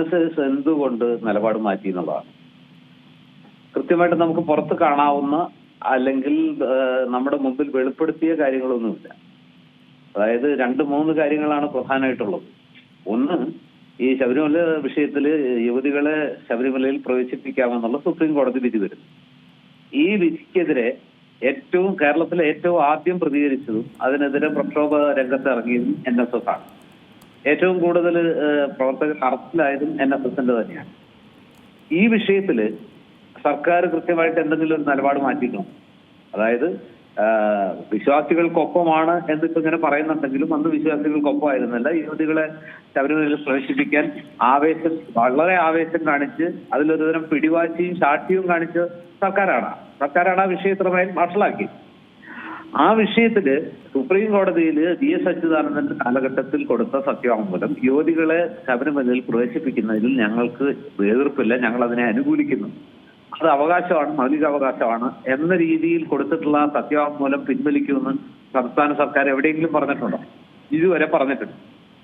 S S എന്തുകൊണ്ട് നിലപാട് മാറ്റി എന്നുള്ളതാണ്. കൃത്യമായിട്ട് നമുക്ക് പുറത്ത് കാണാവുന്ന അല്ലെങ്കിൽ നമ്മുടെ മുമ്പിൽ വെളിപ്പെടുത്തിയ കാര്യങ്ങളൊന്നുമില്ല. അതായത് രണ്ട് മൂന്ന് കാര്യങ്ങളാണ് പ്രധാനമായിട്ടുള്ളത്. ഒന്ന് ഈ ശബരിമല വിഷയത്തിൽ യുവതികളെ ശബരിമലയിൽ പ്രവേശിപ്പിക്കാമെന്നുള്ള സുപ്രീം കോടതി വിധി വരുന്നു. ഈ വിധിക്കെതിരെ ഏറ്റവും കേരളത്തിലെ ഏറ്റവും ആദ്യം പ്രതികരിച്ചതും അതിനെതിരെ പ്രക്ഷോഭ രംഗത്ത് ഇറങ്ങിയതും എൻ എസ് എസ് ആണ്. ഏറ്റവും കൂടുതൽ പ്രവർത്തകർ അറസ്റ്റിലായതും എൻ എസ് എസിന്റെ തന്നെയാണ്. ഈ വിഷയത്തിൽ സർക്കാർ കൃത്യമായിട്ട് എന്തെങ്കിലും ഒരു നിലപാട് മാറ്റിക്കണം അതായത് വിശ്വാസികൾക്കൊപ്പമാണ് എന്നിപ്പോ ഇങ്ങനെ പറയുന്നുണ്ടെങ്കിലും അന്ന് വിശ്വാസികൾക്കൊപ്പമായിരുന്നല്ല. യുവതികളെ ശബരിമലയിൽ പ്രവേശിപ്പിക്കാൻ ആവേശം വളരെ ആവേശം കാണിച്ച് അതിലൊരുതരം പിടിവാശിയും ശാഠ്യവും കാണിച്ച് സർക്കാരാണ്. സർക്കാരാണ് ആ വിഷയത്രമായി വഷളാക്കി ആ വിഷയത്തിൽ സുപ്രീം കോടതിയിൽ വി എസ് അച്യുതാനന്ദന്റെ കാലഘട്ടത്തിൽ കൊടുത്ത സത്യവാങ്മൂലം യുവതികളെ ശബരിമലയിൽ പ്രവേശിപ്പിക്കുന്നതിൽ ഞങ്ങൾക്ക് എതിർപ്പില്ല ഞങ്ങൾ അതിനെ അനുകൂലിക്കുന്നു. അത് അവകാശമാണ് മൗലിക അവകാശമാണ് എന്ന രീതിയിൽ കൊടുത്തിട്ടുള്ള സത്യവാങ്മൂലം പിൻവലിക്കുമെന്ന് സംസ്ഥാന സർക്കാർ എവിടെയെങ്കിലും പറഞ്ഞിട്ടുണ്ടോ? ഇതുവരെ പറഞ്ഞിട്ടുണ്ട്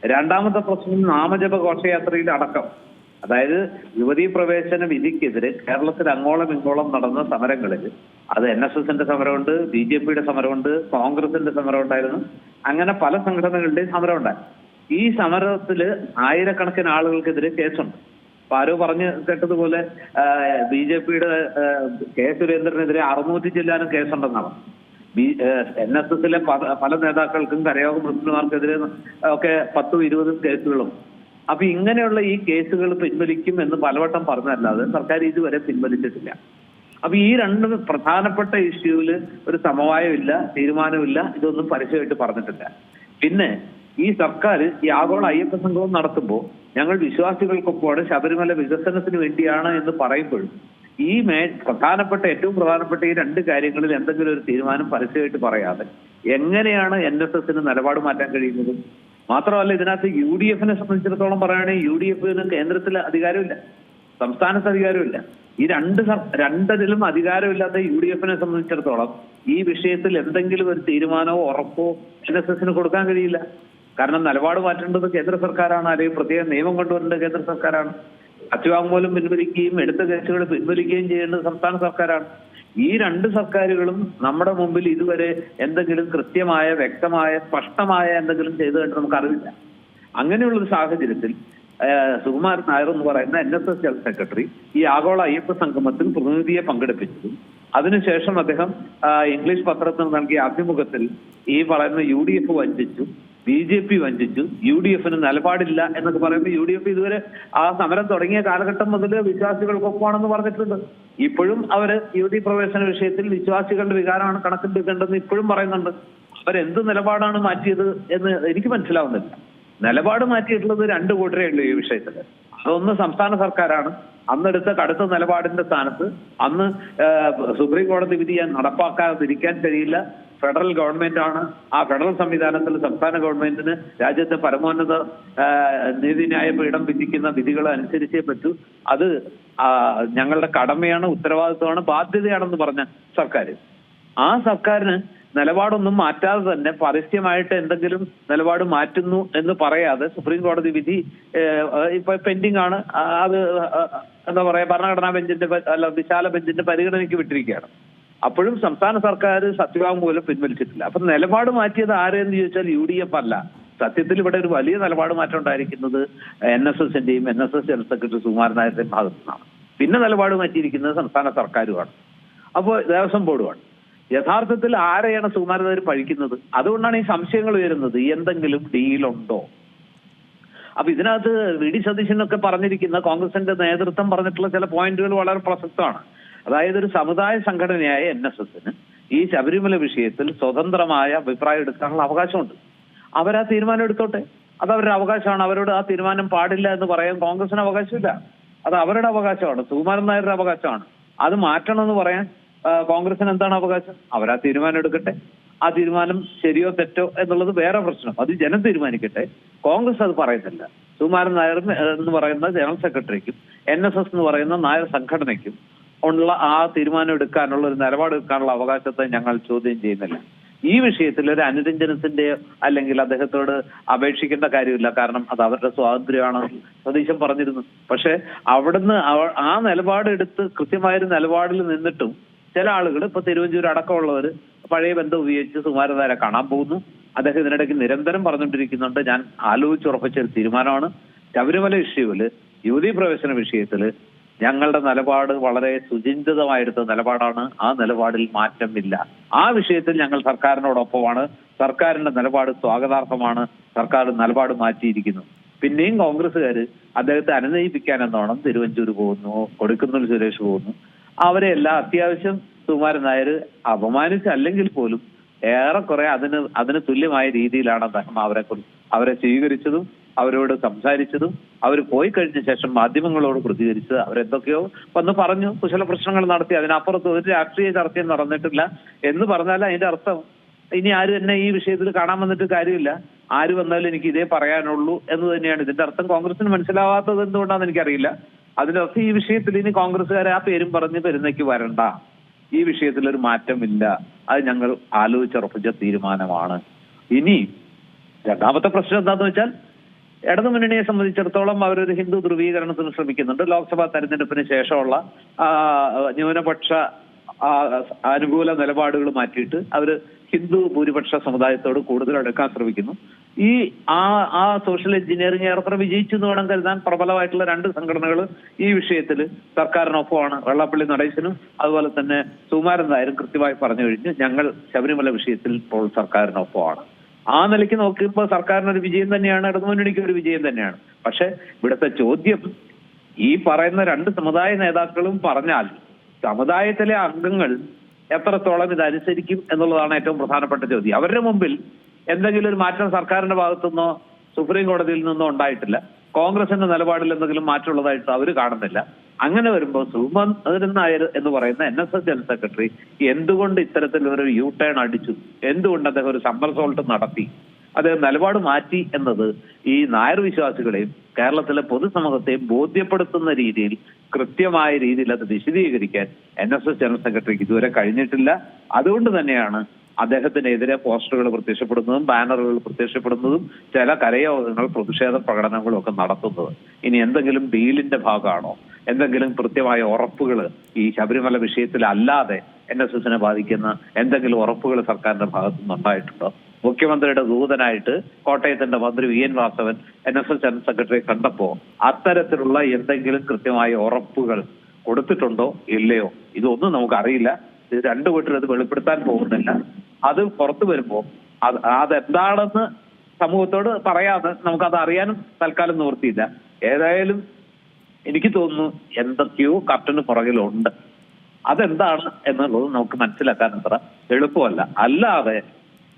രണ്ടാമത്തെ പ്രശ്നം നാമജപ ഘോഷയാത്രയിൽ അടക്കം അതായത് യുവതീ പ്രവേശന വിധിക്കെതിരെ കേരളത്തിൽ അങ്ങോളം ഇങ്ങോളം നടന്ന സമരങ്ങളിൽ അത് എൻ എസ് എസിന്റെ സമരമുണ്ട് ബി ജെ പിയുടെ സമരമുണ്ട് കോൺഗ്രസിന്റെ സമരം ഉണ്ടായിരുന്നു അങ്ങനെ പല സംഘടനകളുടെയും സമരം ഉണ്ടായി ഈ സമരത്തിൽ ആയിരക്കണക്കിന് ആളുകൾക്കെതിരെ കേസുണ്ട്. അപ്പൊ ആരോ പറഞ്ഞു കേട്ടതുപോലെ ബി ജെ പിയുടെ കെ സുരേന്ദ്രനെതിരെ അറുന്നൂറ്റി ചെല്ലാനും കേസുണ്ടെന്നാണ്. ബി എൻ എസ് എസിലെ പല നേതാക്കൾക്കും കരയോഗ പ്രസിഡന്റുമാർക്കെതിരെ ഒക്കെ പത്തും ഇരുപതും കേസുകളും അപ്പൊ ഇങ്ങനെയുള്ള ഈ കേസുകൾ പിൻവലിക്കും എന്ന് പലവട്ടം പറഞ്ഞല്ലാതെ സർക്കാർ ഇതുവരെ പിൻവലിച്ചിട്ടില്ല. അപ്പൊ ഈ രണ്ട് പ്രധാനപ്പെട്ട ഇഷ്യൂവിൽ ഒരു സമവായമില്ല തീരുമാനമില്ല ഇതൊന്നും പരസ്യമായിട്ട് പറഞ്ഞിട്ടില്ല. പിന്നെ ഈ സർക്കാർ ഈ ആഗോള അയ്യപ്പ സംഗമം നടത്തുമ്പോൾ ഞങ്ങൾ വിശ്വാസികൾക്കൊപ്പമാണ് ശബരിമല വികസനത്തിന് വേണ്ടിയാണ് എന്ന് പറയുമ്പോഴും ഈ മേ പ്രധാനപ്പെട്ട ഏറ്റവും പ്രധാനപ്പെട്ട ഈ രണ്ട് കാര്യങ്ങളിൽ എന്തെങ്കിലും ഒരു തീരുമാനം പരസ്യമായിട്ട് പറയാതെ എങ്ങനെയാണ് എൻ എസ് എസിന് നിലപാട് മാറ്റാൻ കഴിയുന്നത്? മാത്രമല്ല ഇതിനകത്ത് യു ഡി എഫിനെ സംബന്ധിച്ചിടത്തോളം പറയുകയാണെങ്കിൽ യു ഡി എഫിന് കേന്ദ്രത്തിൽ അധികാരമില്ല. സംസ്ഥാനത്ത് അധികാരമില്ല. ഈ രണ്ട് രണ്ടതിലും അധികാരമില്ലാത്ത യു ഡി എഫിനെ സംബന്ധിച്ചിടത്തോളം ഈ വിഷയത്തിൽ എന്തെങ്കിലും ഒരു തീരുമാനമോ ഉറപ്പോ എൻ എസ് എസിന് കൊടുക്കാൻ കഴിയില്ല. കാരണം നിലപാട് മാറ്റേണ്ടത് കേന്ദ്ര സർക്കാരാണ്. അല്ലെങ്കിൽ പ്രത്യേക നിയമം കൊണ്ടുവരേണ്ടത് കേന്ദ്ര സർക്കാരാണ്. അച്ചുവാങ്മൂലം പിൻവലിക്കുകയും എടുത്ത കേസുകൾ പിൻവലിക്കുകയും ചെയ്യേണ്ടത് സംസ്ഥാന സർക്കാരാണ്. ഈ രണ്ട് സർക്കാരുകളും നമ്മുടെ മുമ്പിൽ ഇതുവരെ എന്തെങ്കിലും കൃത്യമായ വ്യക്തമായ സ്പഷ്ടമായ എന്തെങ്കിലും ചെയ്തു ചെയ്തതായിട്ട് നമുക്ക് അറിവില്ല അങ്ങനെയുള്ള ഒരു സാഹചര്യത്തിൽ സുകുമാരൻ നായർ എന്ന് പറയുന്ന N S S general secretary ഈ ആഗോള അയ്യപ്പ സംഗമത്തിൽ പ്രതിനിധിയെ പങ്കെടുപ്പിച്ചതും അതിനുശേഷം അദ്ദേഹം ഇംഗ്ലീഷ് പത്രത്തിന് നൽകിയ അഭിമുഖത്തിൽ ഈ പറയുന്ന യു ഡി എഫ് വഞ്ചിച്ചു ബി ജെ പി വഞ്ചിച്ചു. യു ഡി എഫിന് നിലപാടില്ല എന്നൊക്കെ പറയുമ്പോൾ യു ഡി എഫ് ഇതുവരെ ആ സമരം തുടങ്ങിയ കാലഘട്ടം മുതൽ വിശ്വാസികൾക്കൊപ്പമാണെന്ന് പറഞ്ഞിട്ടുണ്ട്. ഇപ്പോഴും അവർ ഡി പ്രവേശന വിഷയത്തിൽ വിശ്വാസികളുടെ വികാരമാണ് കണക്കിലെടുക്കേണ്ടതെന്ന് ഇപ്പോഴും പറയുന്നുണ്ട്. അവരെന്ത് നിലപാടാണ് മാറ്റിയത് എന്ന് എനിക്ക് മനസ്സിലാവുന്നില്ല. നിലപാട് മാറ്റിയിട്ടുള്ളത് രണ്ട് കൂട്ടരേ ഉള്ളൂ ഈ വിഷയത്തിൽ അതൊന്ന് സംസ്ഥാന സർക്കാരാണ്. അന്നെടുത്ത കടുത്ത നിലപാടിന്റെ സ്ഥാനത്ത് അന്ന് സുപ്രീം കോടതി വിധി നടപ്പാക്കാതിരിക്കാൻ കഴിയില്ല. ഫെഡറൽ ഗവൺമെന്റ് ആണ്. ആ ഫെഡറൽ സംവിധാനത്തിൽ സംസ്ഥാന ഗവൺമെന്റിന് രാജ്യത്തെ പരമോന്നത നീതിന്യായ പീഠം വിധിക്കുന്ന വിധികൾ അനുസരിച്ചേ പറ്റൂ. അത് ഞങ്ങളുടെ കടമയാണ് ഉത്തരവാദിത്വമാണ് ബാധ്യതയാണെന്ന് പറഞ്ഞ സർക്കാർ ആ സർക്കാരിന് നിലപാടൊന്നും മാറ്റാതെ തന്നെ പരസ്യമായിട്ട് എന്തെങ്കിലും നിലപാട് മാറ്റുന്നു എന്ന് പറയാതെ സുപ്രീം കോടതി വിധി ഇപ്പൊ പെൻഡിങ് ആണ്. അത് എന്താ പറയാ ഭരണഘടനാ ബെഞ്ചിന്റെ അല്ല വിശാല ബെഞ്ചിന്റെ പരിഗണനയ്ക്ക് വിട്ടിരിക്കുകയാണ്. അപ്പോഴും സംസ്ഥാന സർക്കാർ സത്യവാങ്മൂലം പിൻവലിച്ചിട്ടില്ല. അപ്പൊ നിലപാട് മാറ്റിയത് ആരെന്ന് ചോദിച്ചാൽ യു ഡി എഫ് അല്ല. സത്യത്തിൽ ഇവിടെ ഒരു വലിയ നിലപാട് മാറ്റം ഉണ്ടായിരിക്കുന്നത് N S എസിന്റെയും N S S general secretary Sukumaran നായരുടെയും ഭാഗത്തു നിന്നാണ് പിന്നെ നിലപാട് മാറ്റിയിരിക്കുന്നത് സംസ്ഥാന സർക്കാരുമാണ്. അപ്പോൾ ദേവസ്വം ബോർഡുമാണ്. യഥാർത്ഥത്തിൽ ആരെയാണ് സുകുമാരനായർ പഴിക്കുന്നത്? അതുകൊണ്ടാണ് ഈ സംശയങ്ങൾ ഉയരുന്നത്. എന്തെങ്കിലും ഡീലുണ്ടോ? അപ്പൊ ഇതിനകത്ത് വി ഡി സതീശനൊക്കെ പറഞ്ഞിരിക്കുന്ന കോൺഗ്രസിന്റെ നേതൃത്വം പറഞ്ഞിട്ടുള്ള ചില പോയിന്റുകൾ വളരെ പ്രസക്തമാണ്. അതായത് ഒരു സമുദായ സംഘടനയായ എൻ എസ് എസിന് ഈ ശബരിമല വിഷയത്തിൽ സ്വതന്ത്രമായ അഭിപ്രായം എടുക്കാനുള്ള അവകാശമുണ്ട്. അവരാ തീരുമാനം എടുത്തോട്ടെ? അത് അവരുടെ അവകാശമാണ്. അവരോട് ആ തീരുമാനം പാടില്ല എന്ന് പറയാൻ കോൺഗ്രസിന് അവകാശമില്ല. അത് അവരുടെ അവകാശമാണ്. സുകുമാരൻ നായരുടെ അവകാശമാണ്. അത് മാറ്റണമെന്ന് പറയാൻ ആ, കോൺഗ്രസിന് എന്താണ് അവകാശം? അവരാ തീരുമാനം എടുക്കട്ടെ. ആ തീരുമാനം ശരിയോ തെറ്റോ എന്നുള്ളത് വേറെ പ്രശ്നം. അത് ജനം തീരുമാനിക്കട്ടെ. കോൺഗ്രസ് അത് പറയുന്നില്ല. സുകുമാരൻ നായർ എന്ന് പറയുന്ന ജനറൽ സെക്രട്ടറിക്കും എൻ എസ് എസ് എന്ന് പറയുന്ന നായർ സംഘടനയ്ക്കും ഉള്ള ആ തീരുമാനം എടുക്കാനുള്ള ഒരു നിലപാട് എടുക്കാനുള്ള അവകാശത്തെ ഞങ്ങൾ ചോദ്യം ചെയ്യുന്നില്ല. ഈ വിഷയത്തിൽ ഒരു അനുരഞ്ജനത്തിന്റെ അല്ലെങ്കിൽ അദ്ദേഹത്തോട് അപേക്ഷിക്കേണ്ട കാര്യമില്ല. കാരണം അത് അവരുടെ സ്വാതന്ത്ര്യമാണ് സതീശൻ പറഞ്ഞിരുന്നു. പക്ഷെ അവിടുന്ന് അവ- ആ നിലപാടെടുത്ത് കൃത്യമായൊരു നിലപാടിൽ നിന്നിട്ടും ചില ആളുകൾ ഇപ്പൊ തിരുവഞ്ചൂർ അടക്കമുള്ളവർ പഴയ ബന്ധം ഉപയോഗിച്ച് സുമാരധാരെ കാണാൻ പോകുന്നു. അദ്ദേഹം ഇതിനിടയ്ക്ക് നിരന്തരം പറഞ്ഞുകൊണ്ടിരിക്കുന്നുണ്ട്. ഞാൻ ആലോചിച്ചുറപ്പിച്ച ഒരു തീരുമാനമാണ്. ശബരിമല ഇഷ്യൂവിൽ യുവതി പ്രവേശന വിഷയത്തിൽ ഞങ്ങളുടെ നിലപാട് വളരെ സുചിന്തിതമായെടുത്ത നിലപാടാണ്. ആ നിലപാടിൽ മാറ്റമില്ല. ആ വിഷയത്തിൽ ഞങ്ങൾ സർക്കാരിനോടൊപ്പമാണ്. സർക്കാരിന്റെ നിലപാട് സ്വാഗതാർഹമാണ്. സർക്കാർ നിലപാട് മാറ്റിയിരിക്കുന്നു. പിന്നെയും കോൺഗ്രസ്സുകാർ അദ്ദേഹത്തെ അനുനയിപ്പിക്കാൻ എന്നോണം തിരുവഞ്ചൂർ പോകുന്നു കൊടുക്കുന്നിൽ സുരേഷ് പോകുന്നു. അവരെ എല്ലാം അത്യാവശ്യം സുകുമാരൻ നായർ അപമാനിച്ചല്ലെങ്കിൽ പോലും ഏറെക്കുറെ അതിന് അതിന് തുല്യമായ രീതിയിലാണ് അദ്ദേഹം അവരെ അവരെ സ്വീകരിച്ചതും അവരോട് സംസാരിച്ചതും അവർ പോയി കഴിഞ്ഞ ശേഷം മാധ്യമങ്ങളോട് പ്രതികരിച്ചത് അവരെന്തൊക്കെയോ വന്ന് പറഞ്ഞു കുശല പ്രശ്നങ്ങൾ നടത്തി അതിനപ്പുറത്ത് ഒരു രാഷ്ട്രീയ ചർച്ചയും നടന്നിട്ടില്ല എന്ന് പറഞ്ഞാൽ അതിന്റെ അർത്ഥം ഇനി ആര് തന്നെ ഈ വിഷയത്തിൽ കാണാൻ വന്നിട്ട് കാര്യമില്ല. ആര് വന്നാലും എനിക്ക് ഇതേ പറയാനുള്ളൂ എന്ന് തന്നെയാണ് ഇതിന്റെ അർത്ഥം. കോൺഗ്രസിന് മനസ്സിലാവാത്തത് എന്തുകൊണ്ടാണെന്ന് എനിക്കറിയില്ല. അതിന്റെ ഈ വിഷയത്തിൽ ഇനി കോൺഗ്രസ്സുകാരെ ആ പേരും പറഞ്ഞ് പെരുന്നയ്ക്ക് വരണ്ട. ഈ വിഷയത്തിൽ ഒരു മാറ്റമില്ല. അത് ഞങ്ങൾ ആലോചിച്ചുറപ്പിച്ച തീരുമാനമാണ്. ഇനി രണ്ടാമത്തെ പ്രശ്നം എന്താന്ന് വെച്ചാൽ ഇടതു മുന്നണിയെ സംബന്ധിച്ചിടത്തോളം അവരൊരു ഹിന്ദു ധ്രുവീകരണത്തിന് ശ്രമിക്കുന്നുണ്ട്. ലോക്സഭാ തെരഞ്ഞെടുപ്പിന് ശേഷമുള്ള ന്യൂനപക്ഷ അനുകൂല നിലപാടുകൾ മാറ്റിയിട്ട് അവർ ഹിന്ദു ഭൂരിപക്ഷ സമുദായത്തോട് കൂടുതൽ അടുക്കാൻ ശ്രമിക്കുന്നു. ഈ ആ ആ സോഷ്യൽ എഞ്ചിനീയറിംഗ് ഏറെക്കുറെ വിജയിച്ചു എന്ന് വേണം കരുതാൻ പ്രബലമായിട്ടുള്ള രണ്ട് സംഘടനകൾ ഈ വിഷയത്തിൽ സർക്കാരിനൊപ്പമാണ്. വെള്ളാപ്പള്ളി നടേശനും അതുപോലെ തന്നെ സുകുമാരൻ നായരും കൃത്യമായി പറഞ്ഞു കഴിഞ്ഞു ഞങ്ങൾ ശബരിമല വിഷയത്തിൽ ഇപ്പോൾ സർക്കാരിനൊപ്പമാണ്. ആ നിലയ്ക്ക് നോക്കുമ്പോൾ സർക്കാരിന് ഒരു വിജയം തന്നെയാണ് ഇടതുമുന്നണിക്ക് ഒരു വിജയം തന്നെയാണ്. പക്ഷെ ഇവിടുത്തെ ചോദ്യം ഈ പറയുന്ന രണ്ട് സമുദായ നേതാക്കളും പറഞ്ഞാൽ സമുദായത്തിലെ അംഗങ്ങൾ എത്രത്തോളം ഇത് അനുസരിക്കും എന്നുള്ളതാണ് ഏറ്റവും പ്രധാനപ്പെട്ട ചോദ്യം. അവരുടെ മുമ്പിൽ എന്തെങ്കിലും ഒരു മാറ്റം സർക്കാരിന്റെ ഭാഗത്തുനിന്നോ സുപ്രീം കോടതിയിൽ നിന്നോ ഉണ്ടായിട്ടില്ല. കോൺഗ്രസിന്റെ നിലപാടിൽ എന്തെങ്കിലും മാറ്റമുള്ളതായിട്ട് അവർ കാണുന്നില്ല. അങ്ങനെ വരുമ്പോൾ സുമൻ നായർ എന്ന് പറയുന്ന N S S general secretary എന്തുകൊണ്ട് ഇത്തരത്തിൽ ഒരു യു ടേൺ അടിച്ചു? എന്തുകൊണ്ട് അദ്ദേഹം ഒരു സമ്മർസോൾട്ട് നടത്തി? അദ്ദേഹം നിലപാട് മാറ്റി എന്നത് ഈ നായർ വിശ്വാസികളെയും കേരളത്തിലെ പൊതുസമൂഹത്തെയും ബോധ്യപ്പെടുത്തുന്ന രീതിയിൽ കൃത്യമായ രീതിയിൽ അത് വിശദീകരിക്കാൻ എൻ എസ് എസ് ജനറൽ സെക്രട്ടറിക്ക് ഇതുവരെ കഴിഞ്ഞിട്ടില്ല. അതുകൊണ്ട് തന്നെയാണ് അദ്ദേഹത്തിനെതിരെ പോസ്റ്ററുകൾ പ്രത്യക്ഷപ്പെടുന്നതും ബാനറുകൾ പ്രത്യക്ഷപ്പെടുന്നതും ചില കരയോഗങ്ങൾ പ്രതിഷേധ പ്രകടനങ്ങളും ഒക്കെ നടത്തുന്നത്. ഇനി എന്തെങ്കിലും ഡീലിന്റെ ഭാഗമാണോ? എന്തെങ്കിലും കൃത്യമായ ഉറപ്പുകൾ ഈ ശബരിമല വിഷയത്തിൽ അല്ലാതെ എൻ എസ് എസിനെ ബാധിക്കുന്ന എന്തെങ്കിലും ഉറപ്പുകൾ സർക്കാരിന്റെ ഭാഗത്തു നിന്നുണ്ടായിട്ടുണ്ടോ മുഖ്യമന്ത്രിയുടെ ദൂതനായിട്ട് കോട്ടയത്തിന്റെ മന്ത്രി V N Vasavan N S S general secretary കണ്ടപ്പോ അത്തരത്തിലുള്ള എന്തെങ്കിലും കൃത്യമായ ഉറപ്പുകൾ കൊടുത്തിട്ടുണ്ടോ? ഇല്ലയോ? ഇതൊന്നും നമുക്ക് അറിയില്ല ഇത് രണ്ടു വീട്ടിലത് വെളിപ്പെടുത്താൻ പോകുന്നില്ല. അത് പുറത്തു വരുമ്പോ അത് അതെന്താണെന്ന് സമൂഹത്തോട് പറയാതെ അത് അറിയാനും തൽക്കാലം നിവൃത്തിയില്ല. ഏതായാലും എനിക്ക് തോന്നുന്നു എന്തൊക്കെയോ കർട്ടന് പുറകിലുണ്ട്. അതെന്താണ് എന്നുള്ളത് നമുക്ക് മനസ്സിലാക്കാൻ അത്ര എളുപ്പമല്ല. അല്ലാതെ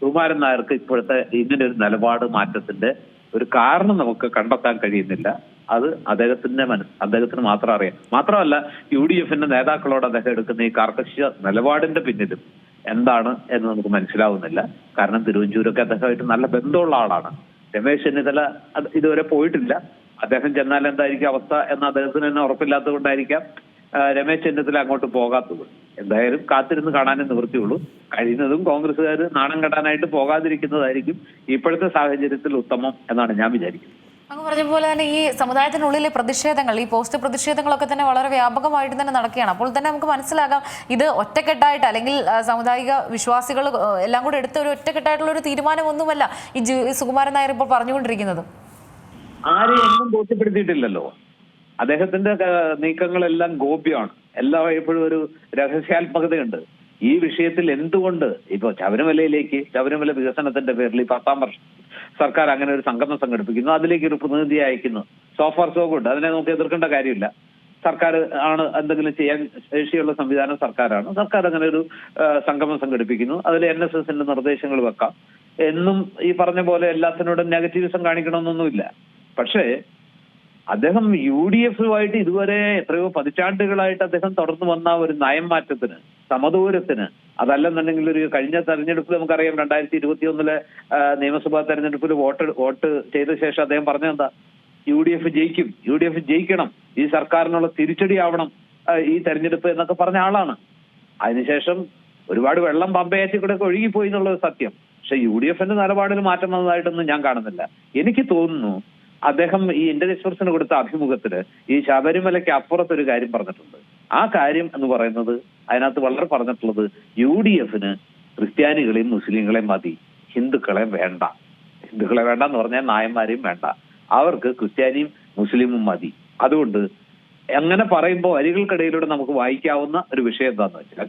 കുമാരൻ നായർക്ക് ഇപ്പോഴത്തെ ഇങ്ങനെ ഒരു നിലപാട് മാറ്റത്തിന്റെ ഒരു കാരണം നമുക്ക് കണ്ടെത്താൻ കഴിയുന്നില്ല. അത് അദ്ദേഹത്തിന്റെ മനസ് അദ്ദേഹത്തിന് മാത്രം അറിയാം. മാത്രമല്ല യു ഡി എഫിന്റെ നേതാക്കളോട് അദ്ദേഹം എടുക്കുന്ന ഈ കാർക്കശ്യ നിലപാടിന്റെ പിന്നിലും എന്താണ് എന്ന് നമുക്ക് മനസ്സിലാവുന്നില്ല. കാരണം തിരുവഞ്ചൂരൊക്കെ അദ്ദേഹമായിട്ട് നല്ല ബന്ധമുള്ള ആളാണ്. രമേശ് ചെന്നിത്തല ഇതുവരെ പോയിട്ടില്ല. അദ്ദേഹം ചെന്നാൽ എന്തായിരിക്കും അവസ്ഥ എന്ന് അദ്ദേഹത്തിന് തന്നെ ഉറപ്പില്ലാത്തത് കൊണ്ടായിരിക്കാം രമേശ് ചെന്നിത്തല അങ്ങോട്ട് പോകാത്തത്. എന്തായാലും കാത്തിരുന്ന് കാണാനേ നിവൃത്തിയുള്ളൂ. കഴിയുന്നതും കോൺഗ്രസ്സുകാർ നാണം കെട്ടാനായിട്ട് പോകാതിരിക്കുന്നതായിരിക്കും ഇപ്പോഴത്തെ സാഹചര്യത്തിൽ ഉത്തമം എന്നാണ് ഞാൻ വിചാരിക്കുന്നത്. അങ്ങ് പറഞ്ഞ പോലെ തന്നെ ഈ സമുദായത്തിനുള്ളിലെ പ്രതിഷേധങ്ങൾ ഈ പോസ്റ്റ് പ്രതിഷേധങ്ങളൊക്കെ തന്നെ വളരെ വ്യാപകമായിട്ട് തന്നെ നടക്കുകയാണ്. അപ്പോൾ തന്നെ നമുക്ക് മനസ്സിലാകാം ഇത് ഒറ്റക്കെട്ടായിട്ട് അല്ലെങ്കിൽ സാമുദായിക വിശ്വാസികൾ എല്ലാം കൂടെ എടുത്ത ഒരു ഒറ്റക്കെട്ടായിട്ടുള്ള ഒരു തീരുമാനമൊന്നുമല്ല ഈ സുകുമാരൻ നായർ ഇപ്പോൾ പറഞ്ഞുകൊണ്ടിരിക്കുന്നത്. ആരെയും ഒന്നും ബോധ്യപ്പെടുത്തിയിട്ടില്ലല്ലോ. അദ്ദേഹത്തിന്റെ നീക്കങ്ങളെല്ലാം ഗോപ്യമാണ്. എല്ലാം എപ്പോഴും ഒരു രഹസ്യാത്മകതയുണ്ട്. ഈ വിഷയത്തിൽ എന്തുകൊണ്ട് ഇപ്പൊ ശബരിമലയിലേക്ക് ശബരിമല വികസനത്തിന്റെ പേരിൽ ഈ പത്താം വർഷം സർക്കാർ അങ്ങനെ ഒരു സംഗമം സംഘടിപ്പിക്കുന്നു അതിലേക്ക് ഒരു പ്രതിനിധി അയക്കുന്നു. സോഫാർ സോ ഗുഡ് അതിനെ നമുക്ക് എതിർക്കേണ്ട കാര്യമില്ല. സർക്കാർ ആണ് എന്തെങ്കിലും ചെയ്യാൻ ശേഷിയുള്ള സംവിധാനം സർക്കാരാണ്. സർക്കാർ അങ്ങനെ ഒരു സംഗമം സംഘടിപ്പിക്കുന്നു. അതിൽ എൻ എസ് എസിന്റെ നിർദ്ദേശങ്ങൾ വെക്കാം. എന്നും ഈ പറഞ്ഞ പോലെ എല്ലാത്തിനോടും നെഗറ്റീവിസം കാണിക്കണമെന്നൊന്നുമില്ല. പക്ഷേ അദ്ദേഹം യു ഡി എഫുമായിട്ട് ഇതുവരെ എത്രയോ പതിറ്റാണ്ടുകളായിട്ട് അദ്ദേഹം തുടർന്നു വന്ന ഒരു നയം മാറ്റത്തിന് സമദൂരത്തിന്. അതല്ലെന്നുണ്ടെങ്കിൽ ഒരു കഴിഞ്ഞ തെരഞ്ഞെടുപ്പിൽ നമുക്കറിയാം രണ്ടായിരത്തി ഇരുപത്തി ഒന്നിലെ നിയമസഭാ തെരഞ്ഞെടുപ്പിൽ വോട്ട് വോട്ട് ചെയ്ത ശേഷം അദ്ദേഹം പറഞ്ഞതെന്താ യു ഡി എഫ് ജയിക്കും. യു ഡി എഫ് ജയിക്കണം. ഈ സർക്കാരിനുള്ള തിരിച്ചടിയാവണം ഈ തെരഞ്ഞെടുപ്പ് എന്നൊക്കെ പറഞ്ഞ ആളാണ്. അതിനുശേഷം ഒരുപാട് വെള്ളം പമ്പയറ്റി കൂടെ ഒഴുകിപ്പോയി എന്നുള്ളത് സത്യം. പക്ഷെ യു ഡി എഫിന്റെ നിലപാടിൽ മാറ്റം വന്നതായിട്ടൊന്നും ഞാൻ കാണുന്നില്ല. എനിക്ക് തോന്നുന്നു അദ്ദേഹം ഈ ഇന്ത്യൻ എക്സ്പ്രസിന് കൊടുത്ത അഭിമുഖത്തിൽ ഈ ശബരിമലയ്ക്ക് അപ്പുറത്തൊരു കാര്യം പറഞ്ഞിട്ടുണ്ട്. ആ കാര്യം എന്ന് പറയുന്നത് അതിനകത്ത് വളരെ പറഞ്ഞിട്ടുള്ളത് യു ഡി എഫിന് ക്രിസ്ത്യാനികളെയും മുസ്ലിങ്ങളെയും മതി. ഹിന്ദുക്കളെ വേണ്ട. ഹിന്ദുക്കളെ വേണ്ട എന്ന് പറഞ്ഞാൽ നായന്മാരെയും വേണ്ട. അവർക്ക് ക്രിസ്ത്യാനിയും മുസ്ലിമും മതി. അതുകൊണ്ട് അങ്ങനെ പറയുമ്പോൾ വരികൾക്കിടയിലൂടെ നമുക്ക് വായിക്കാവുന്ന ഒരു വിഷയം എന്താന്ന് വെച്ചാൽ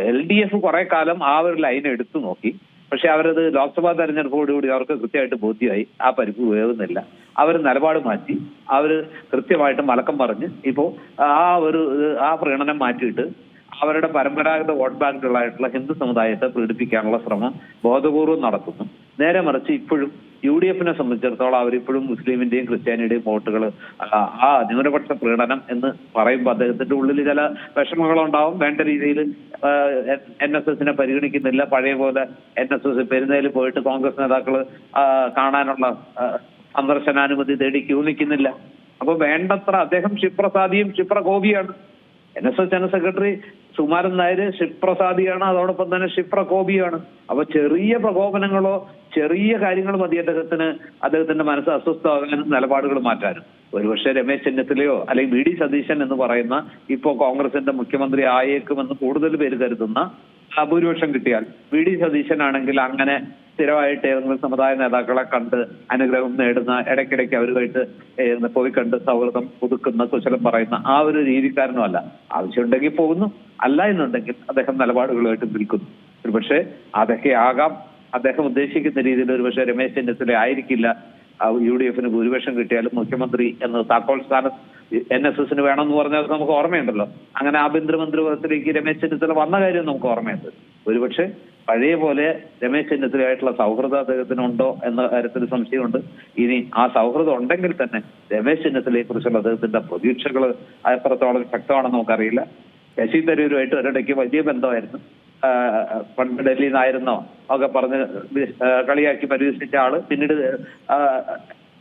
എൽ ഡി എഫ് കുറെ കാലം ആ ഒരു ലൈൻ എടുത്തു നോക്കി. പക്ഷെ അവരത് ലോക്സഭാ തെരഞ്ഞെടുപ്പോടുകൂടി അവർക്ക് കൃത്യമായിട്ട് ബോധ്യമായി. ആ പരിപ്പ് വേവുന്നില്ല. അവർ നിലപാട് മാറ്റി അവർ കൃത്യമായിട്ട് മലക്കം പറഞ്ഞ് ഇപ്പോൾ ആ ഒരു ആ പ്രീണനം മാറ്റിയിട്ട് അവരുടെ പരമ്പരാഗത വോട്ട് ബാങ്കുകളായിട്ടുള്ള ഹിന്ദു സമുദായത്തെ പീഡിപ്പിക്കാനുള്ള ശ്രമം ബോധപൂർവം നടത്തുന്നു. നേരെ മറിച്ച് ഇപ്പോഴും യു ഡി എഫിനെ സംബന്ധിച്ചിടത്തോളം അവരിപ്പോഴും മുസ്ലിമിന്റെയും ക്രിസ്ത്യാനിയുടെയും വോട്ടുകൾ ആ ന്യൂനപക്ഷ പ്രീണനം എന്ന് പറയുമ്പോൾ അദ്ദേഹത്തിന്റെ ഉള്ളിൽ ചില വിഷമങ്ങളുണ്ടാവും. വേണ്ട രീതിയിൽ എൻ എസ് എസിനെ പരിഗണിക്കുന്നില്ല. പഴയ പോലെ എൻ എസ് എസ് പെരുന്നേൽ പോയിട്ട് കോൺഗ്രസ് നേതാക്കൾ കാണാനുള്ള സന്ദർശനാനുമതി തേടി ക്യൂ നിൽക്കുന്നില്ല. അപ്പൊ വേണ്ടത്ര അദ്ദേഹം ക്ഷിപ്രസാദിയും ക്ഷിപ്രകോപിയാണ് N S S general secretary Sumaran Nair ക്ഷിപ്രസാദിയാണ് അതോടൊപ്പം തന്നെ ക്ഷിപ്രകോപിയാണ് അപ്പൊ ചെറിയ പ്രകോപനങ്ങളോ ചെറിയ കാര്യങ്ങൾ മതി അദ്ദേഹത്തിന് അദ്ദേഹത്തിന്റെ മനസ്സ് അസ്വസ്ഥമാകാനും നിലപാടുകൾ മാറ്റാനും. ഒരുപക്ഷെ രമേശ് ചെന്നിത്തലയോ അല്ലെങ്കിൽ വി ഡി സതീശൻ എന്ന് പറയുന്ന ഇപ്പോ കോൺഗ്രസിന്റെ മുഖ്യമന്ത്രി ആയേക്കുമെന്ന് കൂടുതൽ പേര് കരുതുന്ന ഭൂരിപക്ഷം കിട്ടിയാൽ. വി. ഡി. സതീശനാണെങ്കിൽ അങ്ങനെ സ്ഥിരമായിട്ട് ഏതെങ്കിലും സമുദായ നേതാക്കളെ കണ്ട് അനുഗ്രഹം നേടുന്ന ഇടയ്ക്കിടയ്ക്ക് അവരുമായിട്ട് പോയി കണ്ട് സൗഹൃദം പുതുക്കുന്ന കുശലം പറയുന്ന ആ ഒരു രീതിക്കാരനുമല്ല. ആവശ്യമുണ്ടെങ്കിൽ പോകുന്നു. അല്ല എന്നുണ്ടെങ്കിൽ അദ്ദേഹം നിലപാടുകളുമായിട്ട് നിൽക്കുന്നു. ഒരുപക്ഷെ അതൊക്കെ ആകാം. അദ്ദേഹം ഉദ്ദേശിക്കുന്ന രീതിയിൽ ഒരുപക്ഷെ രമേശ് ചെന്നിത്തല ആയിരിക്കില്ല. യു. ഡി. എഫിന് ഭൂരിപക്ഷം കിട്ടിയാലും മുഖ്യമന്ത്രി എന്ന താക്കോൽ സ്ഥാനം എൻ എസ് എസിന് വേണമെന്ന് പറഞ്ഞാൽ നമുക്ക് ഓർമ്മയുണ്ടല്ലോ. അങ്ങനെ ആഭ്യന്തരമന്ത്രിപദത്തിലേക്ക് രമേശ് ചെന്നിത്തല വന്ന കാര്യം നമുക്ക് ഓർമ്മയുണ്ട്. ഒരുപക്ഷെ പഴയ പോലെ രമേശ് ചെന്നിത്തലയായിട്ടുള്ള സൗഹൃദം അദ്ദേഹത്തിനുണ്ടോ എന്ന കാര്യത്തിൽ സംശയമുണ്ട്. ഇനി ആ സൗഹൃദം ഉണ്ടെങ്കിൽ തന്നെ രമേശ് ചെന്നിത്തലയെ കുറിച്ചുള്ള അദ്ദേഹത്തിന്റെ പ്രതീക്ഷകൾ അപ്പുറത്തോളം ശക്തമാണെന്ന് നമുക്കറിയില്ല. ശശി തരൂരുമായിട്ട് ഒരിടയ്ക്ക് വലിയ ബന്ധമായിരുന്നു. പണ്ട് ഡൽഹിയിൽ നിന്നായിരുന്നോ? ഒക്കെ പറഞ്ഞ് കളിയാക്കി പരിഹസിച്ച ആൾ. പിന്നീട്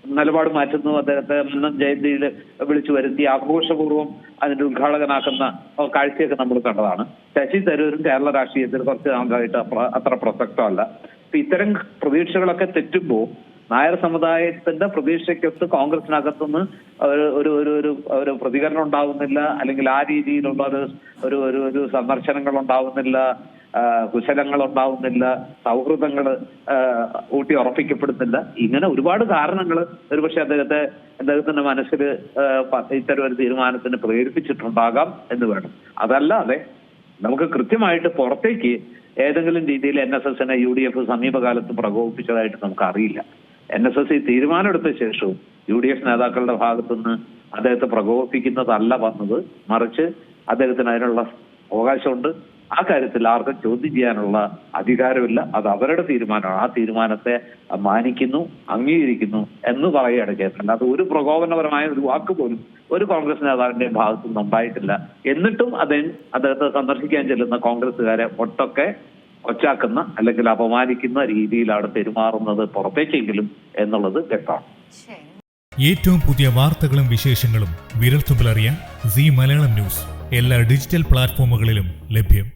നിലപാട് മാറ്റുന്നു. അദ്ദേഹത്തെ മന്നം ജയന്തിയിൽ വിളിച്ചു വരുത്തി ആഘോഷപൂർവം അതിന്റെ ഉദ്ഘാടകനാക്കുന്ന കാഴ്ചയൊക്കെ നമ്മൾ കണ്ടതാണ്. ശശി തരൂരും കേരള രാഷ്ട്രീയത്തിൽ കുറച്ച് നാളായിട്ട് അത്ര പ്രസക്തമല്ല. അപ്പൊ ഇത്തരം പ്രതീക്ഷകളൊക്കെ തെറ്റുമ്പോൾ നായർ സമുദായത്തിന്റെ പ്രതീക്ഷയ്ക്കൊത്ത് കോൺഗ്രസിനകത്തുനിന്ന് ഒരു ഒരു ഒരു ഒരു പ്രതികരണം ഉണ്ടാവുന്നില്ല. അല്ലെങ്കിൽ ആ രീതിയിലുള്ള ഒരു ഒരു ഒരു സന്ദർശനങ്ങൾ ഉണ്ടാവുന്നില്ല. കുശലങ്ങൾ ഉണ്ടാവുന്നില്ല സൗഹൃദങ്ങൾ ഊട്ടി ഉറപ്പിക്കപ്പെടുന്നില്ല. ഇങ്ങനെ ഒരുപാട് കാരണങ്ങൾ ഒരുപക്ഷെ അദ്ദേഹത്തെ അദ്ദേഹത്തിന്റെ മനസ്സിൽ ഇത്തരം ഒരു തീരുമാനത്തിന് പ്രേരിപ്പിച്ചിട്ടുണ്ടാകാം എന്ന് വേണം. അതല്ലാതെ നമുക്ക് കൃത്യമായിട്ട് പുറത്തേക്ക് ഏതെങ്കിലും രീതിയിൽ എൻ എസ് എസിനെ യു ഡി എഫ് സമീപകാലത്ത് പ്രകോപിപ്പിച്ചതായിട്ട് നമുക്ക് അറിയില്ല എൻ എസ് എസ് ഈ തീരുമാനമെടുത്ത ശേഷവും യു ഡി എഫ് നേതാക്കളുടെ ഭാഗത്തുനിന്ന് അദ്ദേഹത്തെ പ്രകോപിപ്പിക്കുന്നതല്ല വന്നത്. മറിച്ച് അദ്ദേഹത്തിന് അതിനുള്ള അവകാശമുണ്ട്. ആ കാര്യത്തിൽ ആർക്കും ചോദ്യം ചെയ്യാനുള്ള അധികാരമില്ല. അത് അവരുടെ തീരുമാനമാണ്. ആ തീരുമാനത്തെ മാനിക്കുന്നു അംഗീകരിക്കുന്നു എന്ന് പറയുകയാണ് ചെയ്യുന്നത് അല്ലാതെ ഒരു പ്രകോപനപരമായ ഒരു വാക്ക് പോലും ഒരു കോൺഗ്രസ് നേതാവിന്റെ ഭാഗത്തു നിന്നും ഉണ്ടായിട്ടില്ല. എന്നിട്ടും അദ്ദേഹം അദ്ദേഹത്തെ സന്ദർശിക്കാൻ ചെല്ലുന്ന കോൺഗ്രസ്സുകാരെ ഒട്ടൊക്കെ ഒച്ചാക്കുന്ന അല്ലെങ്കിൽ അപമാനിക്കുന്ന രീതിയിലാണ് പെരുമാറുന്നത് പുറത്തേക്കെങ്കിലും എന്നുള്ളത് വ്യക്തമാണ്. ഏറ്റവും പുതിയ വാർത്തകളും വിശേഷങ്ങളും വിരൽത്തുമ്പിലറിയാൻ സി മലയാളം ന്യൂസ്. എല്ലാ ഡിജിറ്റൽ പ്ലാറ്റ്ഫോമുകളിലും ലഭ്യം.